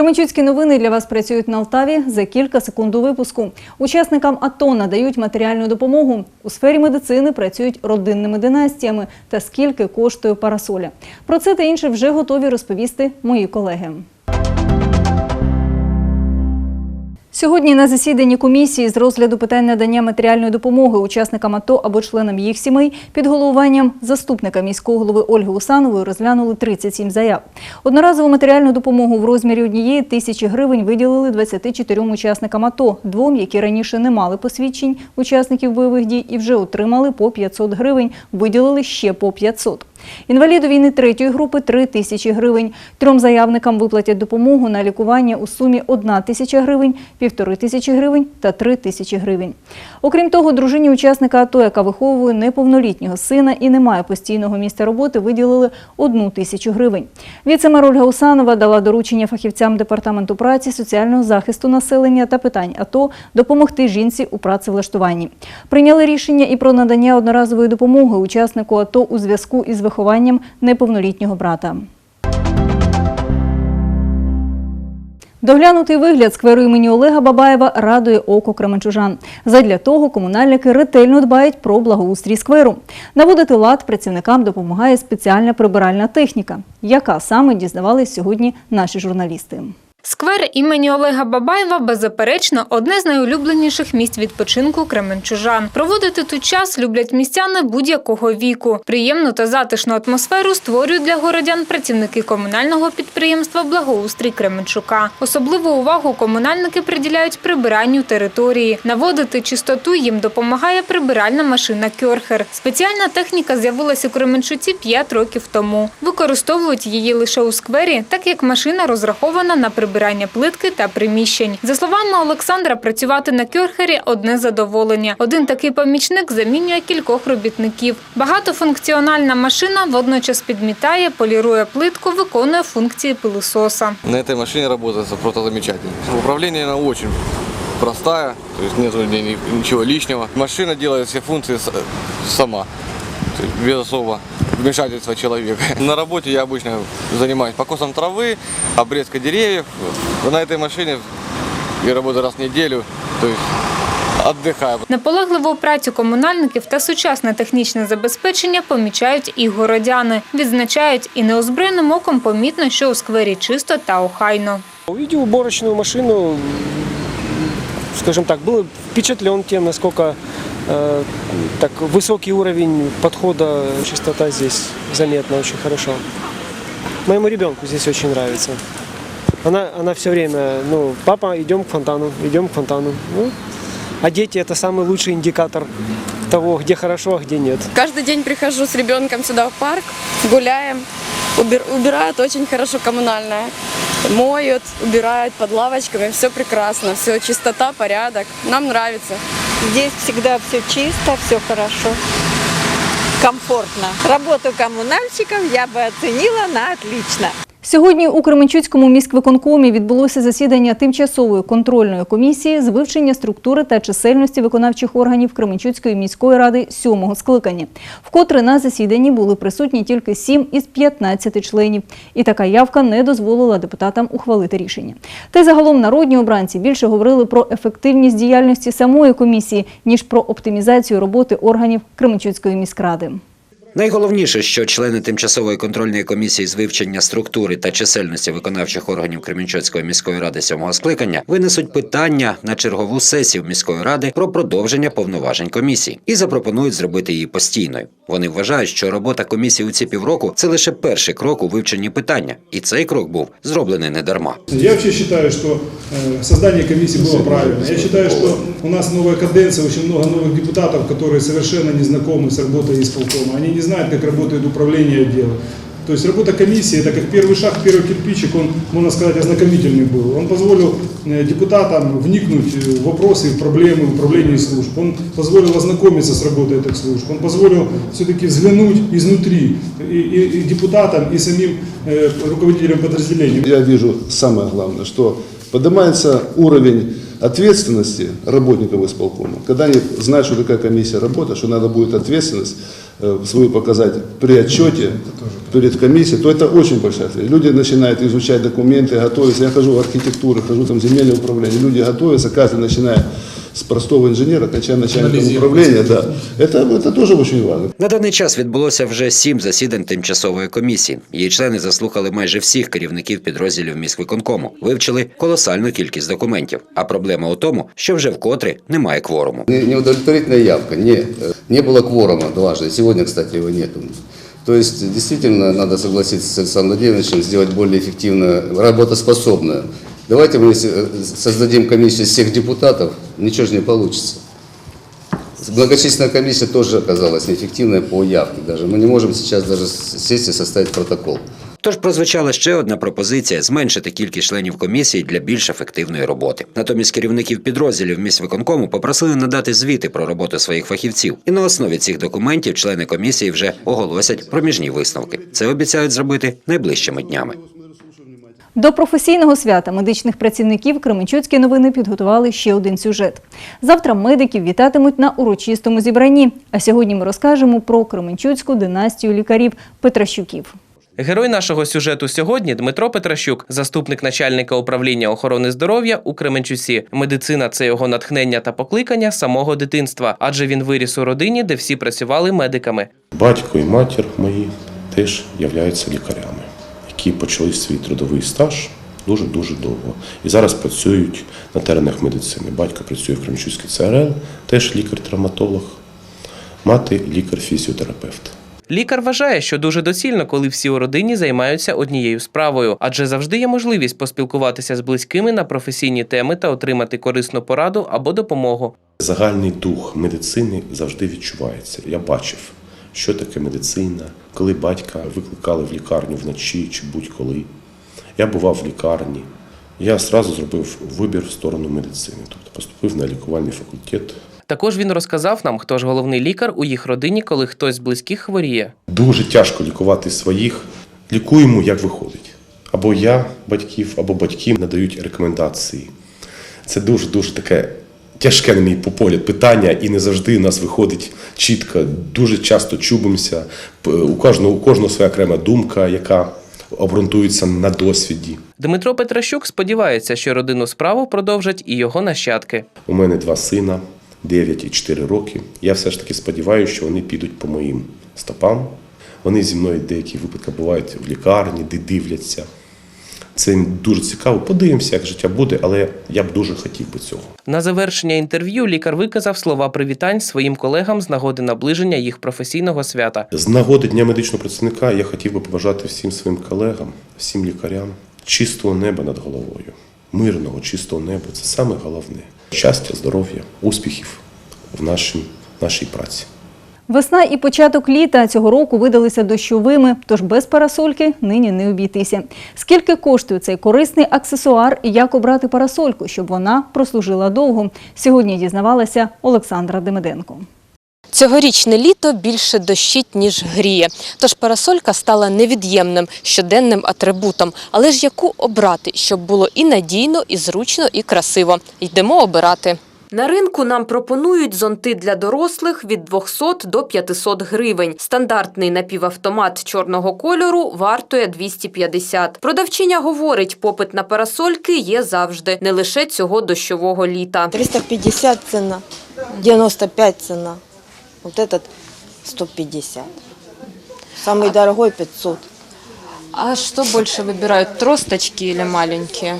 Кременчуцькі новини для вас працюють на Алтаві за кілька секунд до випуску. Учасникам АТО надають матеріальну допомогу. У сфері медицини працюють родинними династіями. Та скільки коштує парасоля. Про це та інше вже готові розповісти мої колеги. Сьогодні на засіданні комісії з розгляду питань надання матеріальної допомоги учасникам АТО або членам їх сімей під головуванням заступника міського голови Ольги Усанової розглянули 37 заяв. Одноразову матеріальну допомогу в розмірі однієї тисячі гривень виділили 24 учасникам АТО, двом, які раніше не мали посвідчень учасників бойових дій і вже отримали по 500 гривень, виділили ще по 500. Інваліду війни третьої групи – 3 тисячі гривень. Трьом заявникам виплатять допомогу на лікування у сумі 1 тисяча гривень, півтори тисячі гривень та 3 тисячі гривень. Окрім того, дружині учасника АТО, яка виховує неповнолітнього сина і не має постійного місця роботи, виділили 1 тисячу гривень. Віцемер Ольга Усанова дала доручення фахівцям Департаменту праці, соціального захисту населення та питань АТО допомогти жінці у працевлаштуванні. Прийняли рішення і про надання одноразової допомоги учаснику АТО у зв'язку із вихованням неповнолітнього брата. Доглянутий вигляд скверу імені Олега Бабаєва радує око кременчужан. Задля того комунальники ретельно дбають про благоустрій скверу. Наводити лад працівникам допомагає спеціальна прибиральна техніка, яка саме дізнавались сьогодні наші журналісти. Сквер імені Олега Бабаєва беззаперечно одне з найулюбленіших місць відпочинку кременчужан. Проводити тут час люблять містяни будь-якого віку. Приємну та затишну атмосферу створюють для городян працівники комунального підприємства Благоустрій Кременчука. Особливу увагу комунальники приділяють прибиранню території. Наводити чистоту їм допомагає прибиральна машина Кьорхер. Спеціальна техніка з'явилася у Кременчуці 5 років тому. Використовують її лише у сквері, так як машина розрахована на прибирання плитки та приміщень. За словами Олександра, працювати на Кьорхері – одне задоволення. Один такий помічник замінює кількох робітників. Багатофункціональна машина водночас підмітає, полірує плитку, виконує функції пилисоса. На этой машине работается просто замечательно. Управление она очень простая, то есть нет ничего. Машина делает все функции сама, без особо вмешательства человека. На работе я обычно занимаюсь покосом травы, обрезкой деревьев. На этой машине я работаю раз в неделю, то есть отдыхаю. Наполегливу працю комунальників та сучасне технічне забезпечення помічають і городяни. Відзначають, і неозброєним оком помітно, що у сквері чисто та охайно. Увидел уборочную машину, скажем так, был впечатлен тем, насколько э, так высокий уровень подхода, чистота здесь заметна очень хорошо. Моему ребенку здесь очень нравится. Она, она все время, ну, папа, идем к фонтану, идем к фонтану. Ну, а дети это самый лучший индикатор того, где хорошо, а где нет. Каждый день прихожу с ребенком сюда в парк, гуляем, убир- убирают очень хорошо коммунальное. Моют, убирают под лавочками, все прекрасно, все чистота, порядок. Нам нравится. Здесь всегда все чисто, все хорошо, комфортно. Работу коммунальщиков я бы оценила на отлично. Сьогодні у Кременчуцькому міськвиконкомі відбулося засідання тимчасової контрольної комісії з вивчення структури та чисельності виконавчих органів Кременчуцької міської ради сьомого скликання. Вкотре на засіданні були присутні тільки 7 із 15 членів. І така явка не дозволила депутатам ухвалити рішення. Та й загалом народні обранці більше говорили про ефективність діяльності самої комісії, ніж про оптимізацію роботи органів Кременчуцької міськради. Найголовніше, що члени тимчасової контрольної комісії з вивчення структури та чисельності виконавчих органів Кремінчоцької міської ради сьомого скликання винесуть питання на чергову сесію міської ради про продовження повноважень комісії і запропонують зробити її постійною. Вони вважають, що робота комісії у ці півроку це лише перший крок у вивченні питання, і цей крок був зроблений недарма. Я вообще считаю, что э, создание комиссии было правильно. Я считаю, что у нас новая каденция, очень много новых депутатов, которые совершенно не знакомы с работой исполкома. Они не знают, как работает управление отдела. То есть работа комиссии, это как первый шаг, первый кирпичик, он, можно сказать, ознакомительный был. Он позволил э, депутатам вникнуть в вопросы, в проблемы управления служб. Он позволил ознакомиться с работой этих служб. Он позволил все-таки взглянуть изнутри и, и- и депутатам, и самим э, руководителям подразделений. Я вижу самое главное, что поднимается уровень ответственности работников исполкома, когда они знают, что такая комиссия работает, что надо будет ответственность э, свою показать при отчете перед комиссией, то это очень большая ответственность. Люди начинают изучать документы, готовятся. Я хожу в архитектуру, хожу там в земельное управление. Люди готовятся, каждый начиная с простого инженера, кончая начальником управления. Да. Это, это тоже очень важно. На даний час відбулося вже сім засідань тимчасової комісії. Її члени заслухали майже всіх керівників підрозділів міськвиконкому, вивчили колосальну кількість документів. А проблема у тому, що вже вкотре немає кворуму. Не- Неудовлетворительная явка. Не, э, не было кворума дважды. Сегодня, кстати, его нету. То есть, действительно, надо согласиться с Александром Владимировичем, сделать более эффективную, работоспособную. Давайте мы если, э, создадим комиссию из всех депутатов, ничего же не получится. Многочисленная комиссия тоже оказалась неэффективной по явке даже. Мы не можем сейчас даже сесть и составить протокол. Тож прозвучала ще одна пропозиція зменшити кількість членів комісії для більш ефективної роботи. Натомість керівників підрозділів міськвиконкому попросили надати звіти про роботу своїх фахівців, і на основі цих документів члени комісії вже оголосять проміжні висновки. Це обіцяють зробити найближчими днями. До професійного свята медичних працівників Кременчуцькі новини підготували ще один сюжет. Завтра медиків вітатимуть на урочистому зібранні. А сьогодні ми розкажемо про Кременчуцьку династію лікарів Петращуків. Герой нашого сюжету сьогодні Дмитро Петращук, заступник начальника управління охорони здоров'я у Кременчусі. Медицина це його натхнення та покликання самого дитинства, адже він виріс у родині, де всі працювали медиками. Батько і матір мої теж являються лікарями, які почали свій трудовий стаж дуже-дуже довго. І зараз працюють на теренах медицини. Батько працює в Кремчуцькій ЦРЛ, теж лікар-травматолог, мати лікар-фізіотерапевт. Лікар вважає, що дуже доцільно, коли всі у родині займаються однією справою, адже завжди є можливість поспілкуватися з близькими на професійні теми та отримати корисну пораду або допомогу. Загальний дух медицини завжди відчувається. Я бачив, що таке медицина, коли батька викликали в лікарню вночі чи будь-коли. Я бував в лікарні. Я одразу зробив вибір в сторону медицини, тобто поступив на лікувальний факультет. Також він розказав нам, хто ж головний лікар у їх родині, коли хтось з близьких хворіє. Дуже тяжко лікувати своїх. Лікуємо, як виходить. Або я батьків, або батьки надають рекомендації. Це дуже дуже таке тяжке, на мій погляд, питання, і не завжди нас виходить чітко. Дуже часто чубимося. У кожного, у кожного своя окрема думка, яка обґрунтується на досвіді. Дмитро Петращук сподівається, що родинну справу продовжать і його нащадки. У мене два сина, 9 і 4 роки. Я все ж таки сподіваюся, що вони підуть по моїм стопам. Вони зі мною деякі випадки бувають в лікарні, де дивляться. Це їм дуже цікаво. Подивимося, як життя буде, але я б дуже хотів би цього. На завершення інтерв'ю лікар виказав слова привітань своїм колегам з нагоди наближення їх професійного свята. З нагоди Дня медичного працівника я хотів би побажати всім своїм колегам, всім лікарям чистого неба над головою, мирного, чистого неба це саме головне. Щастя, здоров'я, успіхів в нашій, нашій праці. Весна і початок літа цього року видалися дощовими, тож без парасольки нині не обійтися. Скільки коштує цей корисний аксесуар і як обрати парасольку, щоб вона прослужила довго? Сьогодні дізнавалася Олександра Демиденко. Цьогорічне літо більше дощить, ніж гріє. Тож парасолька стала невід'ємним щоденним атрибутом. Але ж яку обрати, щоб було і надійно, і зручно, і красиво. Йдемо обирати. На ринку нам пропонують зонти для дорослих від 200 до 500 гривень. Стандартний напівавтомат чорного кольору вартує 250. Продавчиня говорить, попит на парасольки є завжди, не лише цього дощового літа. 350 цена, 95 цена. Вот этот 150. Самый дорогой 500. А что больше выбирают, тросточки или маленькие?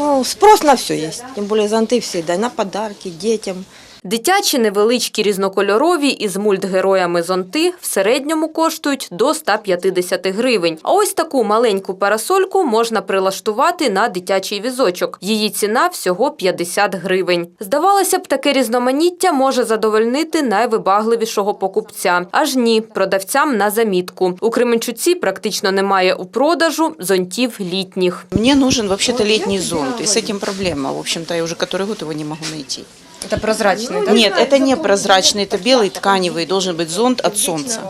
Ну, спрос на все есть. Тем более зонты всегда на подарки детям. Дитячі невеличкі різнокольорові із мультгероями зонти в середньому коштують до 150 гривень. А ось таку маленьку парасольку можна прилаштувати на дитячий візочок. Її ціна всього 50 гривень. Здавалося б, таке різноманіття може задовольнити найвибагливішого покупця. Аж ні, продавцям на замітку. У Кременчуці практично немає у продажу зонтів літніх. Мне нужен вообще-то летний зонт. И с этим проблема. В общем-то, я уже который год его не могу найти. Це прозрачний, так? Нет, это не прозрачный, это белый тканевый, должен быть зонт от солнца.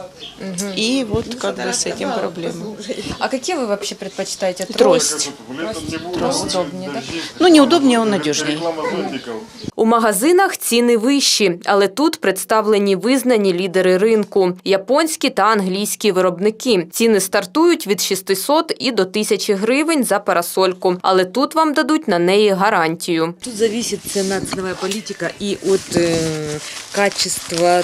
И вот как бы с этим проблема. А які ви взагалі предпочитаєте? Трость. Трость. Удобні, так? Ну, неудобнее, он надежнее. У магазинах ціни вищі, але тут представлені визнані лідери ринку – японські та англійські виробники. Ціни стартують від 600 і до 1000 гривень за парасольку, але тут вам дадуть на неї гарантію. Тут зависит цена, ценовая политика и от э, качества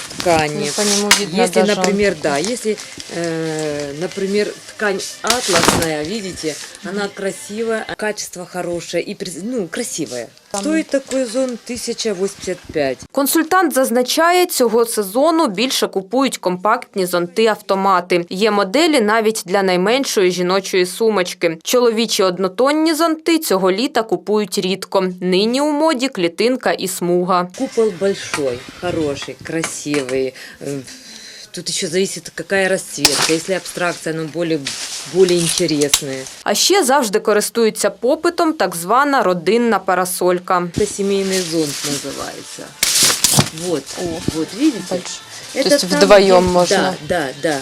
Если, даже. например, да, если, э, например, ткань атласная, видите, она красивая, а качество хорошее и през- ну красивое. Стоит такой зон 1085. Консультант зазначає, цього сезону більше купують компактні зонти-автомати. Є моделі навіть для найменшої жіночої сумочки. Чоловічі однотонні зонти цього літа купують рідко. Нині у моді клітинка і смуга. Купол большой, хороший, красивый. Э, Тут еще зависит, какая расцветка. Если абстракция, она более, более интересная. А ще завжди користуються попитом так звана родинна парасолька. Это семейный зонт называется. Вот, вот, видите? Это есть там, вдвоем где- можно? Да, да, да.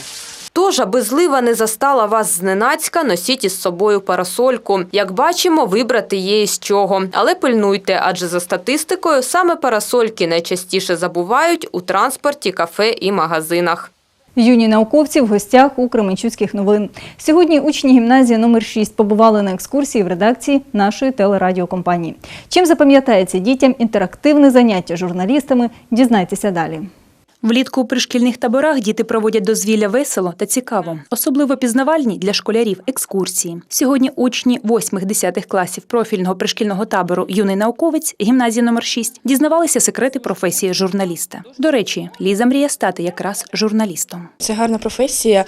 Тож, аби злива не застала вас зненацька, носіть із собою парасольку. Як бачимо, вибрати є із чого. Але пильнуйте, адже за статистикою саме парасольки найчастіше забувають у транспорті, кафе і магазинах. Юні науковці в гостях у Кременчуцьких новин. Сьогодні учні гімназії номер 6 побували на екскурсії в редакції нашої телерадіокомпанії. Чим запам'ятається дітям інтерактивне заняття журналістами? Дізнайтеся далі. Влітку у пришкільних таборах діти проводять дозвілля весело та цікаво, особливо пізнавальні для школярів екскурсії. Сьогодні учні 8-10 класів профільного пришкільного табору Юний науковець гімназії номер 6 дізнавалися секрети професії журналіста. До речі, Ліза мріє стати якраз журналістом. Це гарна професія.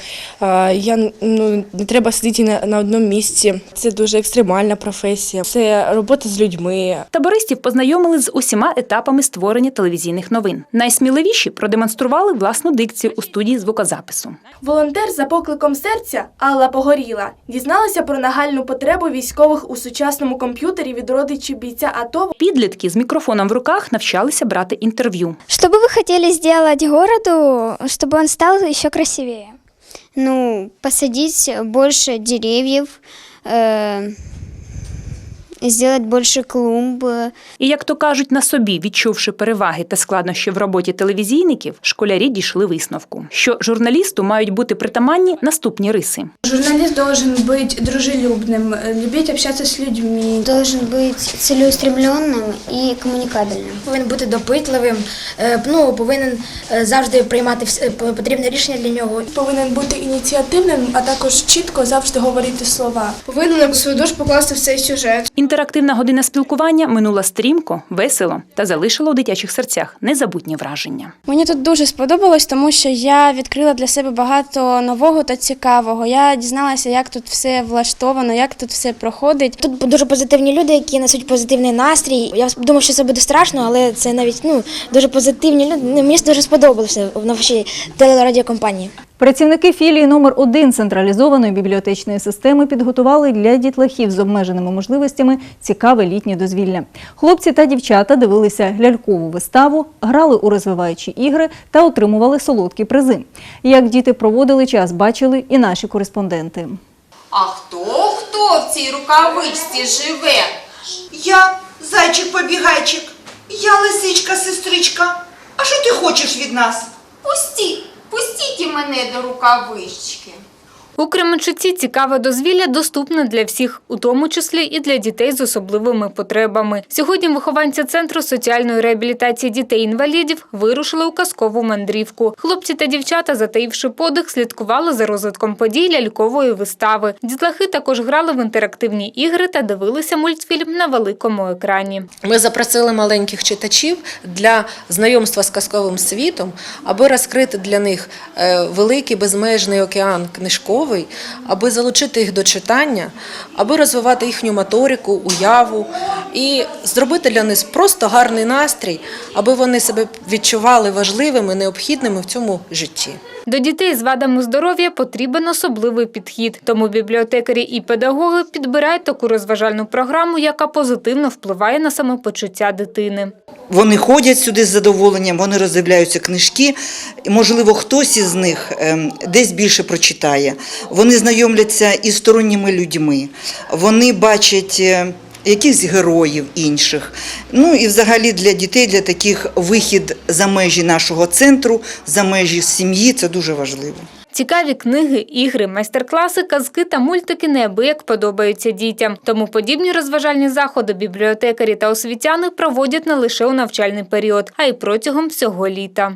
Я ну не треба сидіти на, на одному місці. Це дуже екстремальна професія. Це робота з людьми. Табористів познайомили з усіма етапами створення телевізійних новин. Найсміливіші продемонстрували власну дикцію у студії звукозапису. Волонтер за покликом серця Алла Погоріла дізналася про нагальну потребу військових у сучасному комп'ютері від родичів бійця АТО. Підлітки з мікрофоном в руках навчалися брати інтерв'ю. Что бы вы хотели сделать городу, чтобы он стал еще красивее? Ну, посадить больше деревьев, э, сделать больше клумб. І як то кажуть на собі, відчувши переваги та складнощі в роботі телевізійників, школярі дійшли висновку, що журналісту мають бути притаманні наступні риси. Журналіст должен бути дружелюбним, любити общатися з людьми. Должен быть целеустремленным и коммуникабельным. Повинен бути допитливим, е, ну повинен е, завжди приймати вс- е, потрібне рішення для нього. Повинен бути ініціативним, а також чітко завжди говорити слова. Повинен свою душу покласти в цей сюжет. Інтерактивна година спілкування минула стрімко, весело та залишила у дитячих серцях незабутні враження. Мені тут дуже сподобалось, тому що я відкрила для себе багато нового та цікавого. Я дізналася, як тут все влаштовано, як тут все проходить. Тут дуже позитивні люди, які несуть позитивний настрій. Я думав, що це буде страшно, але це навіть ну дуже позитивні люди. Ну, Мені дуже сподобалося в нашій телерадіокомпанії. Працівники філії номер 1 централізованої бібліотечної системи підготували для дітлахів з обмеженими можливостями цікаве літнє дозвілля. Хлопці та дівчата дивилися лялькову виставу, грали у розвиваючі ігри та отримували солодкі призи. Як діти проводили час, бачили і наші кореспонденти. А хто хто в цій рукавичці живе? Я зайчик-побігайчик, я лисичка, сестричка. А що ти хочеш від нас? Пустіть, пустіть мене до рукавички. У Кременчуці цікаве дозвілля доступне для всіх, у тому числі і для дітей з особливими потребами. Сьогодні вихованці центру соціальної реабілітації дітей-інвалідів вирушили у казкову мандрівку. Хлопці та дівчата, затаївши подих, слідкували за розвитком подій лялькової вистави. Дітлахи також грали в інтерактивні ігри та дивилися мультфільм на великому екрані. Ми запросили маленьких читачів для знайомства з казковим світом, аби розкрити для них е, великий безмежний океан книжковий, аби залучити їх до читання, аби розвивати їхню моторику, уяву і зробити для них просто гарний настрій, аби вони себе відчували важливими, необхідними в цьому житті. До дітей з вадами здоров'я потрібен особливий підхід. Тому бібліотекарі і педагоги підбирають таку розважальну програму, яка позитивно впливає на самопочуття дитини. Вони ходять сюди з задоволенням, вони роздивляються книжки. Можливо, хтось із них ем, десь більше прочитає. Вони знайомляться із сторонніми людьми, вони бачать е, якихось героїв інших. Ну і взагалі для дітей, для таких вихід за межі нашого центру, за межі сім'ї це дуже важливо. Цікаві книги, ігри, майстер-класи, казки та мультики неабияк подобаються дітям. Тому подібні розважальні заходи бібліотекарі та освітяни проводять не лише у навчальний період, а й протягом всього літа.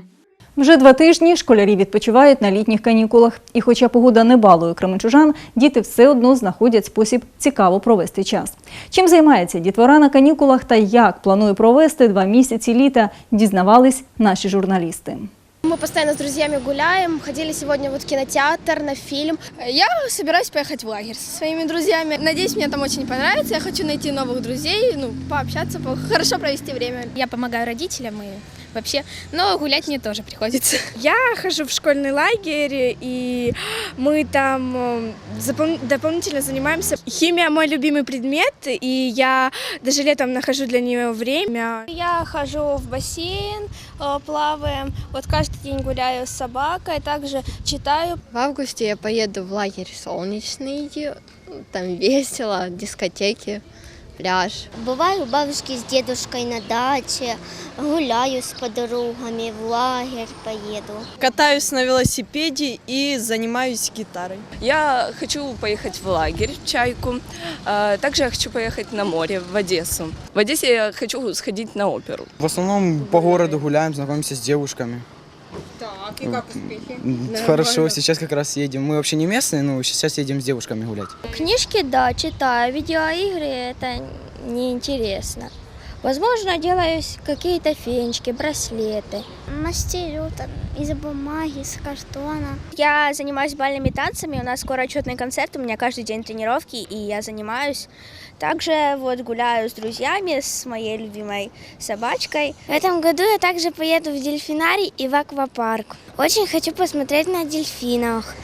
Вже два тижні школярі відпочивають на літніх канікулах. І хоча погода не балує кременчужан, діти все одно знаходять спосіб цікаво провести час. Чим займається дітвора на канікулах та як планує провести два місяці літа, дізнавались наші журналісти. Мы постоянно с друзьями гуляем, ходили сегодня вот в кинотеатр, на фильм. Я собираюсь поехать в лагерь со своими друзьями. Надеюсь, мне там очень понравится. Я хочу найти новых друзей, ну, пообщаться, по- хорошо провести время. Я помогаю родителям и вообще, но гулять мне тоже приходится. Я хожу в школьный лагерь, и мы там э, запом- дополнительно занимаемся. Химия мой любимый предмет, и я даже летом нахожу для нее время. Я хожу в бассейн, э, плаваем. Вот каждый день гуляю с собакой, также читаю. В августе я поеду в лагерь солнечный, там весело, дискотеки, пляж. Бываю у бабушки с дедушкой на даче, гуляю с подругами, в лагерь поеду. Катаюсь на велосипеде и занимаюсь гитарой. Я хочу поехать в лагерь, в Чайку. А, Также я хочу поехать на море, в Одессу. В Одессе я хочу сходить на оперу. В основном по городу гуляем, знакомимся с девушками. Так, и как успехи? Хорошо, сейчас как раз едем. Мы вообще не местные, но сейчас едем с девушками гулять. Книжки, да, читаю. Видеоигры это неинтересно. Возможно, делаю какие-то фенечки, браслеты. Мастерю там из бумаги, с картона. Я занимаюсь бальными танцами. У нас скоро отчетный концерт. У меня каждый день тренировки, и я занимаюсь. Также вот гуляю с друзьями, с моей любимой собачкой. В этом году я также поеду в дельфинарий и в аквапарк. Очень хочу посмотреть на дельфинов.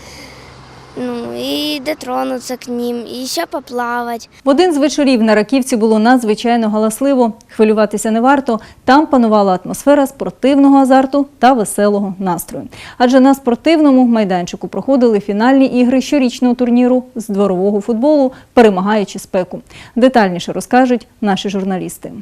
Ну, и дотронуться к ним, и еще поплавать. В один з вечорів на Раківці було надзвичайно галасливо. Хвилюватися не варто. Там панувала атмосфера спортивного азарту та веселого настрою. Адже на спортивному майданчику проходили фінальні ігри щорічного турніру з дворового футболу, перемагаючи спеку. Детальніше розкажуть наші журналісти.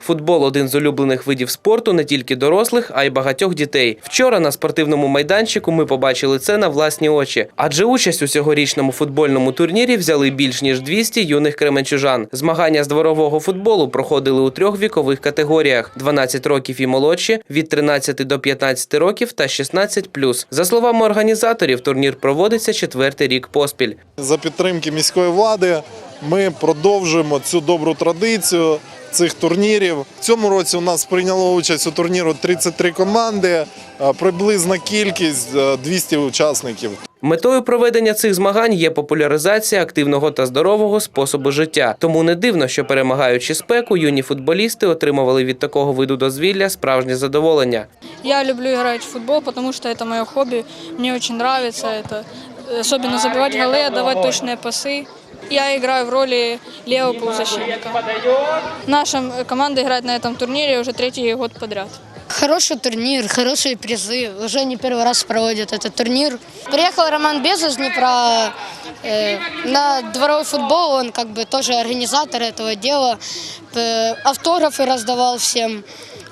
Футбол один з улюблених видів спорту не тільки дорослих, а й багатьох дітей. Вчора на спортивному майданчику ми побачили це на власні очі. Адже участь у цьогорічному футбольному турнірі взяли більш ніж 200 юних кременчужан. Змагання з дворового футболу проходили у трьох вікових категоріях: 12 років і молодші, від 13 до 15 років та 16+. За словами організаторів, турнір проводиться четвертий рік поспіль. За підтримки міської влади ми продовжуємо цю добру традицію цих турнірів. В цьому році у нас прийняло участь у турніру 33 команди, е, приблизна кількість е, 200 учасників. Метою проведення цих змагань є популяризація активного та здорового способу життя. Тому не дивно, що перемагаючи спеку, юні футболісти отримували від такого виду дозвілля справжнє задоволення. Я люблю играть в футбол, потому что это мое хобби. Мне очень нравится это. Особенно забивать голы, отдавать точные пасы. Я играю в роли левого полузащитника. Наша команда играет на этом турнире уже третий год подряд. Хороший турнир, хорошие призы. Уже не первый раз проводят этот турнир. Приехал Роман Беза с Днепра э, на дворовой футбол. Он как бы тоже организатор этого дела. Э, автографы раздавал всем.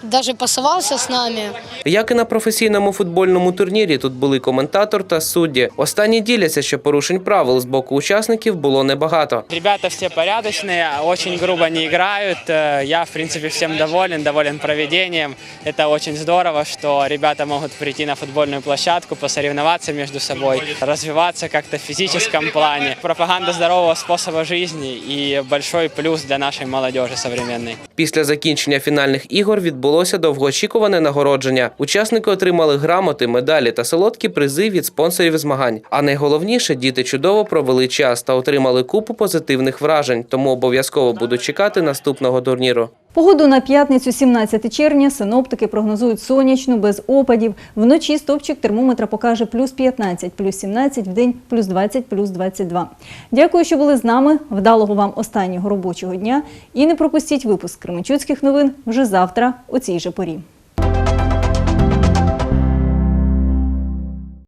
Даже пасовался с нами. Як і на професійному футбольному турнірі, тут були коментатор та судді. Останні діляться, що порушень правил з боку учасників було небагато. Ребята все порядочные, очень грубо не играют. Э, Я, в принципе, всем доволен, доволен проведением. Это очень здорово, что ребята могут прийти на футбольную площадку, посоревноваться между собой, развиваться как-то в физическом плане. Пропаганда здорового способа жизни и большой плюс для нашей молодежи современной. Після закінчення фінальних ігор відбулося довгоочікуване нагородження. Учасники отримали грамоти, медалі та солодкі призи від спонсорів змагань. А найголовніше, діти чудово провели час та отримали купу позитивних вражень, тому обов'язково будуть чекати наступного турніру. Погоду на п'ятницю, 17 червня, синоптики прогнозують сонячну, без опадів. Вночі стопчик термометра покаже плюс 15, плюс 17, в день плюс 20, плюс 22. Дякую, що були з нами. Вдалого вам останнього робочого дня. І не пропустіть випуск Кременчуцьких новин вже завтра у цій же порі.